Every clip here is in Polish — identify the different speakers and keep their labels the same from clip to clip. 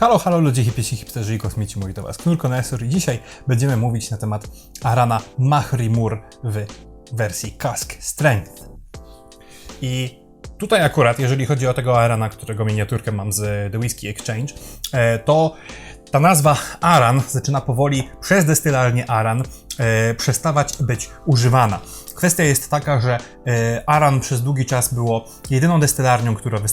Speaker 1: Halo, halo ludzie hipiesi, hipsterzy i kosmici, mówi do Was Knur Konesor i dzisiaj będziemy mówić na temat Arana Mahrimur w wersji Cask Strength. I tutaj akurat, jeżeli chodzi o tego Arana, którego miniaturkę mam z The Whiskey Exchange, e, to ta nazwa Aran zaczyna powoli przez destylarnię Aran e, przestawać być używana. Kwestia jest taka, że e, Aran przez długi czas było jedyną destylarnią, która, w,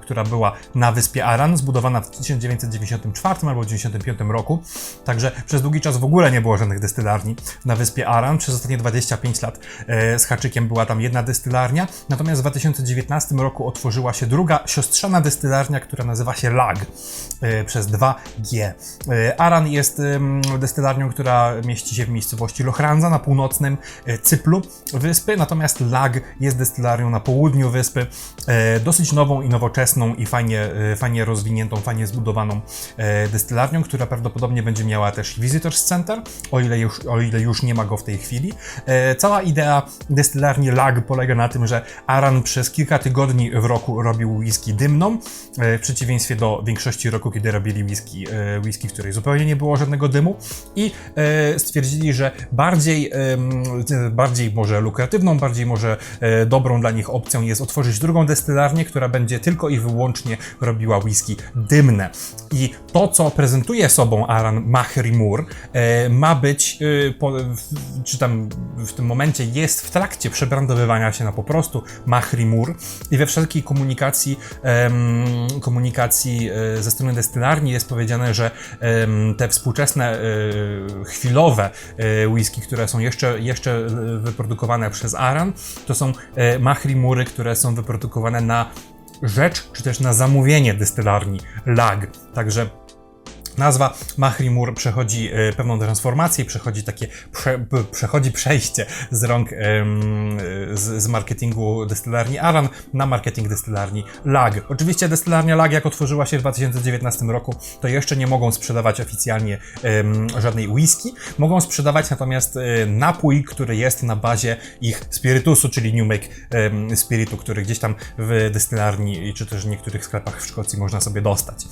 Speaker 1: która była na wyspie Aran, zbudowana w 1994 albo 1995 roku. Także przez długi czas w ogóle nie było żadnych destylarni na wyspie Aran. Przez ostatnie 25 lat e, z haczykiem była tam jedna destylarnia. Natomiast w 2019 roku otworzyła się druga siostrzana destylarnia, która nazywa się LAG e, przez 2G. E, Aran jest destylarnią, która mieści się w miejscowości Lochranza na północnym e, Cyplu wyspy, natomiast Lag jest destylarią na południu wyspy, e, dosyć nową i nowoczesną i fajnie, e, fajnie rozwiniętą, fajnie zbudowaną destylarnią, która prawdopodobnie będzie miała też Visitors Center, o ile już, o ile już nie ma go w tej chwili. Cała idea destylarni Lag polega na tym, że Aran przez kilka tygodni w roku robił whisky dymną, w przeciwieństwie do większości roku, kiedy robili whisky, whisky, w której zupełnie nie było żadnego dymu i e, że bardziej, bardziej może lukratywną, bardziej może e, dobrą dla nich opcją jest otworzyć drugą destylarnię, która będzie tylko i wyłącznie robiła whisky dymne. I to, co prezentuje sobą Aran Mahrimur, e, ma być, e, czy tam w tym momencie jest w trakcie przebrandowywania się na po prostu Mahrimur i we wszelkiej komunikacji, komunikacji ze strony destylarni jest powiedziane, że te współczesne, chwilowe whisky, które są jeszcze, jeszcze e, wyprodukowane przez Aran, to są e, Mahrimury, które są wyprodukowane na rzecz, czy też na zamówienie destylarni LAG. Także Nazwa Mahrimur przechodzi e, pewną transformację, przechodzi takie, prze, przechodzi przejście z rąk e, z, z marketingu destylarni Aran na marketing destylarni Lag. Oczywiście destylarnia Lag, jak otworzyła się w 2019 roku, to jeszcze nie mogą sprzedawać oficjalnie żadnej whisky. Mogą sprzedawać natomiast e, napój, który jest na bazie ich spirytusu, czyli New Make Spiritu, który gdzieś tam w destylarni, czy też w niektórych sklepach w Szkocji można sobie dostać.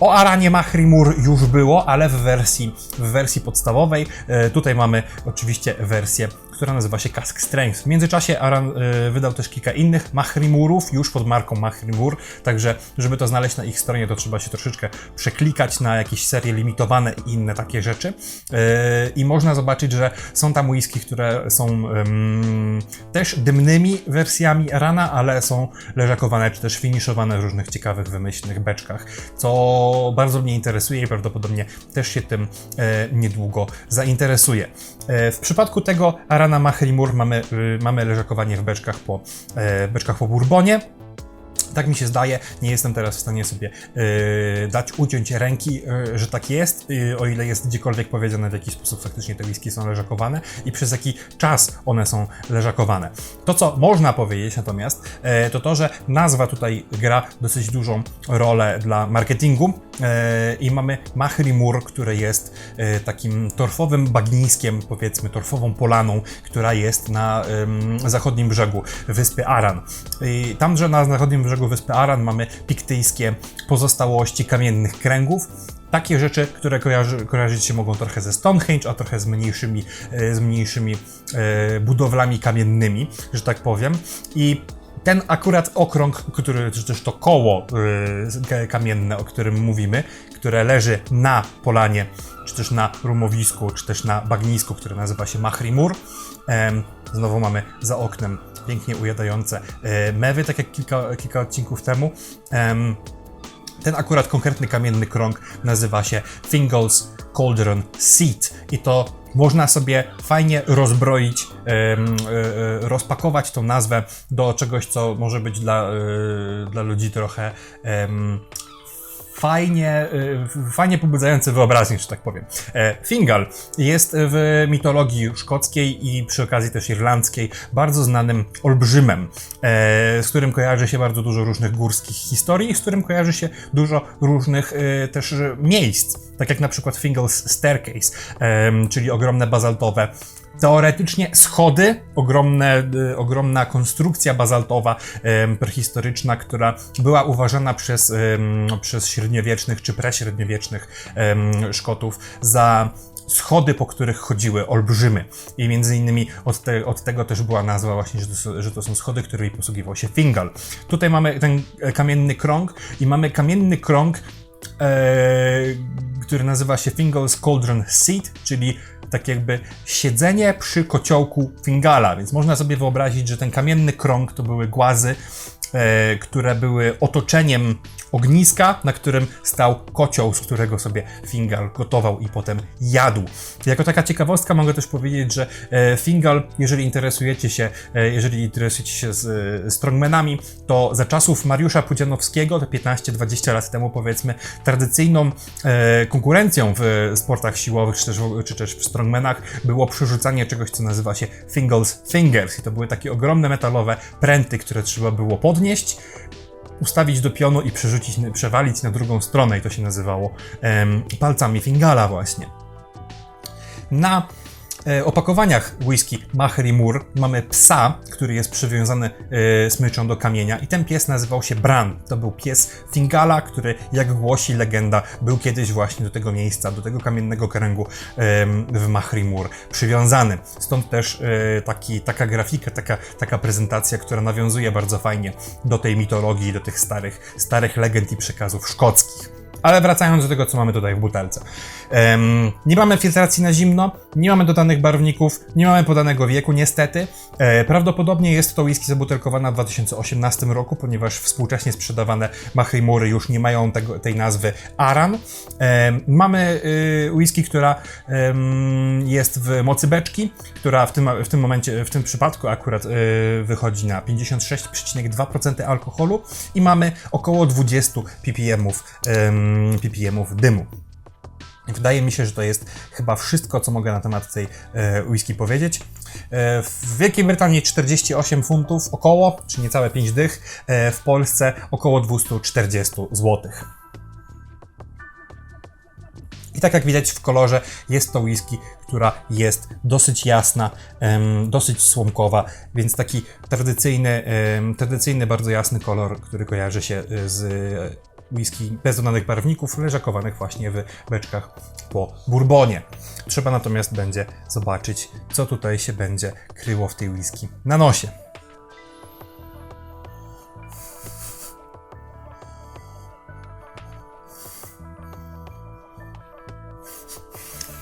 Speaker 1: O Aranie Mahrimur już było, ale w wersji, w wersji podstawowej. E, tutaj mamy oczywiście wersję, która nazywa się Cask Strength. W międzyczasie Aran e, wydał też kilka innych Mahrimurów już pod marką Mahrimur, także żeby to znaleźć na ich stronie, to trzeba się troszeczkę przeklikać na jakieś serie limitowane i inne takie rzeczy. E, I można zobaczyć, że są tam whisky, które są em, też dymnymi wersjami Arana, ale są leżakowane czy też finiszowane w różnych ciekawych, wymyślnych beczkach, co bardzo mnie interesuje i prawdopodobnie też się tym e, niedługo zainteresuję. E, w przypadku tego Arana Mahrimur mamy, y, mamy leżakowanie w beczkach po, e, beczkach po bourbonie. Tak mi się zdaje, nie jestem teraz w stanie sobie yy, dać uciąć ręki, yy, że tak jest, yy, o ile jest gdziekolwiek powiedziane, w jaki sposób faktycznie te whisky są leżakowane i przez jaki czas one są leżakowane. To, co można powiedzieć natomiast, yy, to to, że nazwa tutaj gra dosyć dużą rolę dla marketingu yy, i mamy Mahrimur, które jest yy, takim torfowym bagniskiem, powiedzmy torfową polaną, która jest na ym, zachodnim brzegu wyspy Aran. I tam, że na zachodnim brzegu wyspy Aran mamy piktyjskie pozostałości kamiennych kręgów. Takie rzeczy, które kojarzy, kojarzyć się mogą trochę ze Stonehenge, a trochę z mniejszymi, e, z mniejszymi e, budowlami kamiennymi, że tak powiem. I ten akurat okrąg, który, czy też to koło e, kamienne, o którym mówimy, które leży na polanie, czy też na rumowisku, czy też na bagnisku, które nazywa się Mahrimur. Em, Znowu mamy za oknem pięknie ujadające e, mewy, tak jak kilka, kilka odcinków temu. Em, ten akurat konkretny kamienny krąg nazywa się Fingal's Cauldron Seat i to można sobie fajnie rozbroić, e, e, rozpakować tą nazwę do czegoś, co może być dla, dla ludzi trochę fajnie, y, fajnie pobudzający wyobraźnię, że tak powiem. E, Fingal jest w mitologii szkockiej i przy okazji też irlandzkiej bardzo znanym olbrzymem, e, z którym kojarzy się bardzo dużo różnych górskich historii, z którym kojarzy się dużo różnych e, też miejsc, tak jak na przykład Fingal's Staircase, czyli ogromne bazaltowe teoretycznie schody, ogromne, y, ogromna konstrukcja bazaltowa prehistoryczna, która była uważana przez, przez średniowiecznych czy preśredniowiecznych Szkotów za schody, po których chodziły olbrzymy. I między innymi od, te, od tego też była nazwa właśnie, że to, że to są schody, którymi posługiwał się Fingal. Tutaj mamy ten kamienny krąg i mamy kamienny krąg, e, który nazywa się Fingal's Cauldron Seat, czyli tak jakby siedzenie przy kociołku Fingala, więc można sobie wyobrazić, że ten kamienny krąg to były głazy, które były otoczeniem ogniska, na którym stał kocioł, z którego sobie Fingal gotował i potem jadł. Jako taka ciekawostka mogę też powiedzieć, że e, Fingal, jeżeli interesujecie się, e, jeżeli interesujecie się z e, strongmanami, to za czasów Mariusza Pudzianowskiego, to 15-20 lat temu powiedzmy, tradycyjną e, konkurencją w sportach siłowych, czy też, czy też w strongmanach było przerzucanie czegoś, co nazywa się Fingal's Fingers. I to były takie ogromne metalowe pręty, które trzeba było podnieść, ustawić do pionu i przerzucić, przewalić na drugą stronę i to się nazywało em, palcami Fingala właśnie. Na opakowaniach whisky Mahri Mur mamy psa, który jest przywiązany e, smyczą do kamienia i ten pies nazywał się Bran. To był pies Fingala, który jak głosi legenda był kiedyś właśnie do tego miejsca, do tego kamiennego kręgu w Mahri Mur przywiązany. Stąd też e, taki, taka grafika, taka, taka prezentacja, która nawiązuje bardzo fajnie do tej mitologii, do tych starych, starych legend i przekazów szkockich. Ale wracając do tego, co mamy tutaj w butelce. Em, nie mamy filtracji na zimno, nie mamy dodanych barwników, nie mamy podanego wieku, niestety. E, prawdopodobnie jest to whisky zabutelkowana w 2018 roku, ponieważ współcześnie sprzedawane Mahrimury już nie mają tego, tej nazwy Aran. Em, mamy y, whisky, która em, jest w mocy beczki, która w tym, w tym momencie, w tym przypadku akurat y, wychodzi na 56,2% alkoholu i mamy około 20 ppmów, em, ppmów dymu. Wydaje mi się, że to jest chyba wszystko, co mogę na temat tej e, whisky powiedzieć. E, w Wielkiej Brytanii 48 funtów około, czy niecałe 5 dych, e, w Polsce około 240 złotych. I tak jak widać w kolorze, jest to whisky, która jest dosyć jasna, dosyć słomkowa, więc taki tradycyjny, tradycyjny, bardzo jasny kolor, który kojarzy się z whisky bez dodanych barwników, leżakowanych właśnie w beczkach po bourbonie. Trzeba natomiast będzie zobaczyć, co tutaj się będzie kryło w tej whisky na nosie.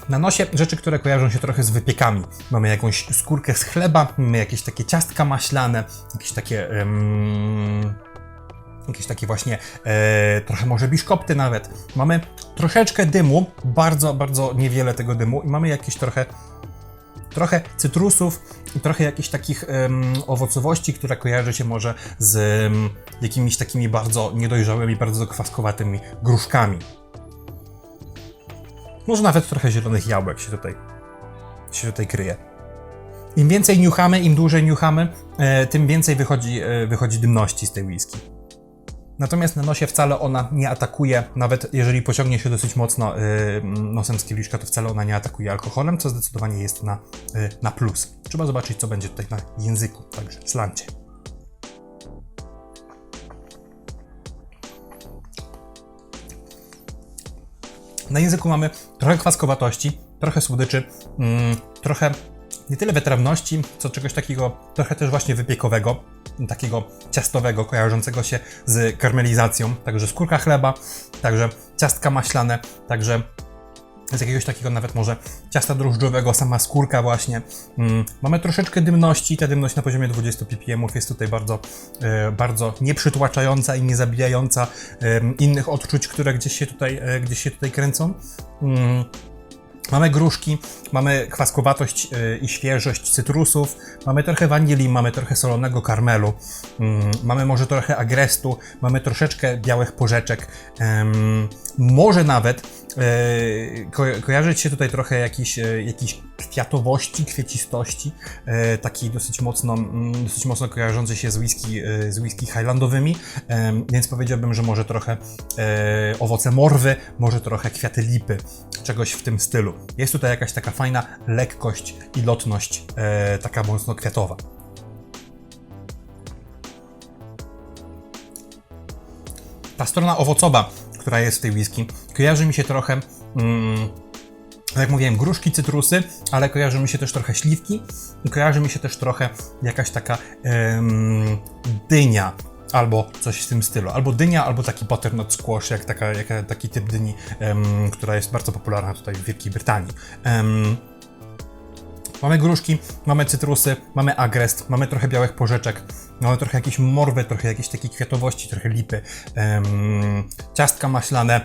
Speaker 1: Na nosie rzeczy, które kojarzą się trochę z wypiekami. Mamy jakąś skórkę z chleba, mamy jakieś takie ciastka maślane, jakieś takie. Jakieś takie właśnie e, trochę może biszkopty nawet. Mamy troszeczkę dymu, bardzo, bardzo niewiele tego dymu i mamy jakieś trochę trochę cytrusów i trochę jakichś takich em, owocowości, która kojarzy się może z em, jakimiś takimi bardzo niedojrzałymi, bardzo kwaskowatymi gruszkami. Może nawet trochę zielonych jabłek się tutaj, się tutaj kryje. Im więcej niuchamy, im dłużej niuchamy, e, tym więcej wychodzi, e, wychodzi dymności z tej whisky. Natomiast na nosie wcale ona nie atakuje, nawet jeżeli pociągnie się dosyć mocno y, nosem z kieliszka, to wcale ona nie atakuje alkoholem, co zdecydowanie jest na, y, na plus. Trzeba zobaczyć, co będzie tutaj na języku, także slancie. Na języku mamy trochę kwaskowatości, trochę słodyczy, mm, trochę nie tyle wytrawności, co czegoś takiego trochę też właśnie wypiekowego, takiego ciastowego, kojarzącego się z karmelizacją. Także skórka chleba, także ciastka maślane, także z jakiegoś takiego nawet może ciasta drożdżowego, sama skórka właśnie. Mm, mamy troszeczkę dymności, ta dymność na poziomie 20 ppm jest tutaj bardzo, e, bardzo nieprzytłaczająca i nie zabijająca em, innych odczuć, które gdzieś się tutaj, e, gdzieś się tutaj kręcą. Mamy gruszki, mamy kwaskowatość y, i świeżość cytrusów, mamy trochę wanilii, mamy trochę solonego karmelu, mm, mamy może trochę agrestu, mamy troszeczkę białych porzeczek, Może nawet e, ko kojarzyć się tutaj trochę jakiś, e, jakiś kwiatowości, kwiecistości, e, takiej dosyć mocno, mm, dosyć mocno kojarzącej się z whisky, z whisky highlandowymi, więc powiedziałbym, że może trochę owoce morwy, może trochę kwiaty lipy, czegoś w tym stylu. Jest tutaj jakaś taka fajna lekkość i lotność, taka mocno kwiatowa. Ta strona owocowa, która jest w tej whisky, kojarzy mi się trochę, mm, tak jak mówiłem, gruszki, cytrusy, ale kojarzy mi się też trochę śliwki i kojarzy mi się też trochę jakaś taka em, dynia albo coś w tym stylu. Albo dynia, albo taki butternut squash, jak taka, jak taki typ dyni, em, która jest bardzo popularna tutaj w Wielkiej Brytanii. Em, Mamy gruszki, mamy cytrusy, mamy agrest, mamy trochę białych porzeczek, mamy trochę jakieś morwy, trochę jakieś takiej kwiatowości, trochę lipy, em, ciastka maślane,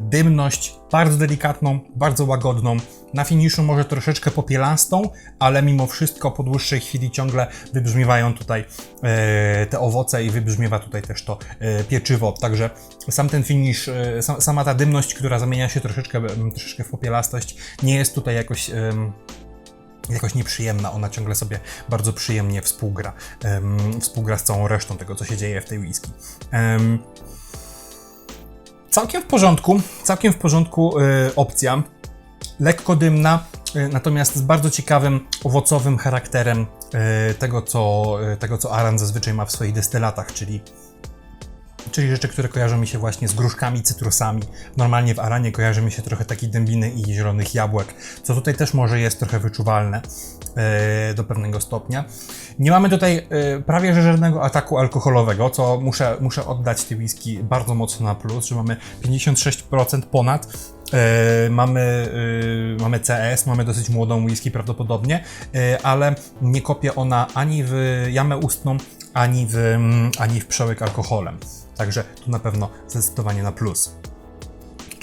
Speaker 1: dymność bardzo delikatną, bardzo łagodną. Na finiszu może troszeczkę popielastą, ale mimo wszystko po dłuższej chwili ciągle wybrzmiewają tutaj e, te owoce i wybrzmiewa tutaj też to e, pieczywo. Także sam ten finisz, e, sam, sama ta dymność, która zamienia się troszeczkę, em, troszeczkę w popielastość, nie jest tutaj jakoś. jakoś nieprzyjemna, ona ciągle sobie bardzo przyjemnie współgra, em, współgra z całą resztą tego, co się dzieje w tej whisky. Em, całkiem w porządku, całkiem w porządku y, opcja, lekko dymna, y, natomiast z bardzo ciekawym, owocowym charakterem y, tego, co, tego, co Aran zazwyczaj ma w swoich destylatach, czyli czyli rzeczy, które kojarzą mi się właśnie z gruszkami, cytrusami. Normalnie w Aranie kojarzy mi się trochę takiej dębiny i zielonych jabłek, co tutaj też może jest trochę wyczuwalne e, do pewnego stopnia. Nie mamy tutaj e, prawie że żadnego ataku alkoholowego, co muszę, muszę oddać tej whisky bardzo mocno na plus, że mamy 56% ponad. E, mamy, e, mamy CS, mamy dosyć młodą whisky prawdopodobnie, e, ale nie kopie ona ani w jamę ustną, ani w, ani w przełyk alkoholem. Także tu na pewno zdecydowanie na plus.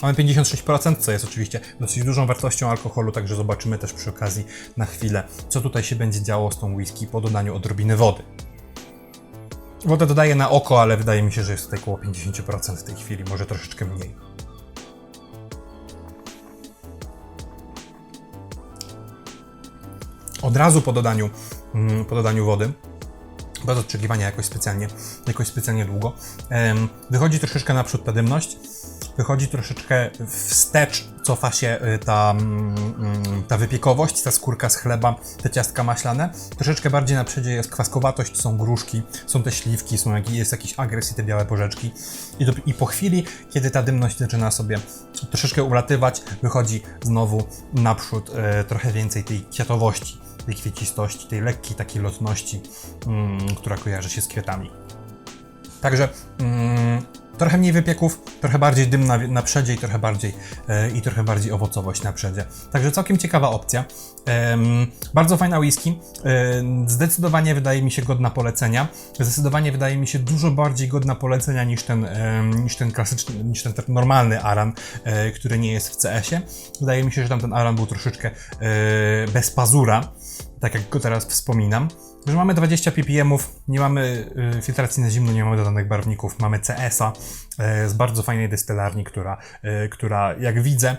Speaker 1: Mamy 56%, co jest oczywiście dosyć dużą wartością alkoholu, także zobaczymy też przy okazji na chwilę, co tutaj się będzie działo z tą whisky po dodaniu odrobiny wody. Wodę dodaję na oko, ale wydaje mi się, że jest tutaj około 50% w tej chwili, może troszeczkę mniej. Od razu po dodaniu, mm, po dodaniu wody bez oczekiwania jakoś specjalnie, jakoś specjalnie długo. Wychodzi troszeczkę naprzód ta dymność, wychodzi troszeczkę wstecz, cofa się y, ta, mm, mm, ta wypiekowość, ta skórka z chleba, te ciastka maślane. Troszeczkę bardziej na jest kwaskowatość, są gruszki, są te śliwki, są jak, jest jakiś agres i te białe porzeczki. I, do, I po chwili, kiedy ta dymność zaczyna sobie troszeczkę ulatywać, wychodzi znowu naprzód e, trochę więcej tej kwiatowości tej kwiecistości, tej lekkiej takiej lotności, mm, która kojarzy się z kwiatami. Także mm, trochę mniej wypieków, trochę bardziej dym na, na przedzie i trochę bardziej, e, i trochę bardziej owocowość na przedzie. Także całkiem ciekawa opcja. Em, bardzo fajna whisky. E, zdecydowanie wydaje mi się godna polecenia. Zdecydowanie wydaje mi się dużo bardziej godna polecenia niż ten, em, niż ten klasyczny, niż ten taki normalny Aran, e, który nie jest w CS-ie. Wydaje mi się, że tamten Aran był troszeczkę e, bez pazura tak jak go teraz wspominam, że mamy 20 ppmów, nie mamy y, filtracji na zimno, nie mamy dodanych barwników, mamy CS-a y, z bardzo fajnej destylarni, która, y, która jak widzę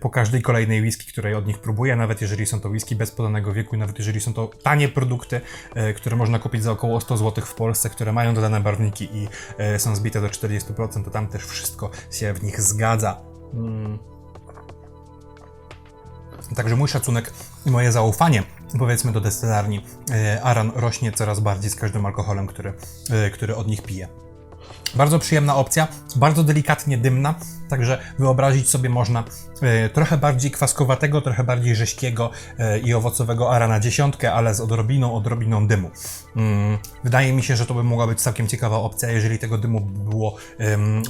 Speaker 1: po każdej kolejnej whisky, której od nich próbuję, nawet jeżeli są to whisky bez podanego wieku, i nawet jeżeli są to tanie produkty, które można kupić za około 100 zł w Polsce, które mają dodane barwniki i są zbite do 40%, to tam też wszystko się w nich zgadza. Mm. Także mój szacunek i moje zaufanie, powiedzmy, do destylarni e, Aran rośnie coraz bardziej z każdym alkoholem, który, e, który od nich piję. Bardzo przyjemna opcja, bardzo delikatnie dymna, także wyobrazić sobie można e, trochę bardziej kwaskowatego, trochę bardziej rześkiego e, i owocowego ara na dziesiątkę, ale z odrobiną, odrobiną dymu. Mm, wydaje mi się, że to by mogła być całkiem ciekawa opcja, jeżeli tego dymu by było,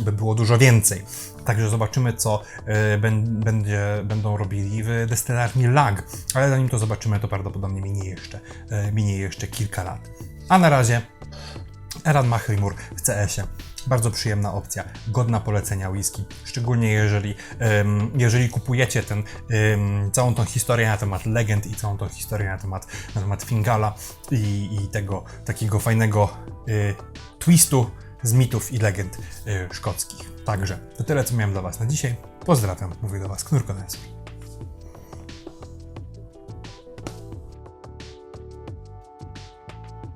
Speaker 1: by było dużo więcej. Także zobaczymy, co e, będzie, będą robili w destylarni Lag, ale zanim to zobaczymy, to prawdopodobnie minie jeszcze, minie jeszcze kilka lat. A na razie Eran Mahrimur w CS-ie. Bardzo przyjemna opcja, godna polecenia whisky, szczególnie jeżeli, em, jeżeli kupujecie ten, em, całą tą historię na temat legend i całą tą historię na temat, na temat Fingala i, i tego takiego fajnego y, twistu z mitów i legend y, szkockich. Także to tyle, co miałem dla Was na dzisiaj. Pozdrawiam, mówię do Was Knurkonesor.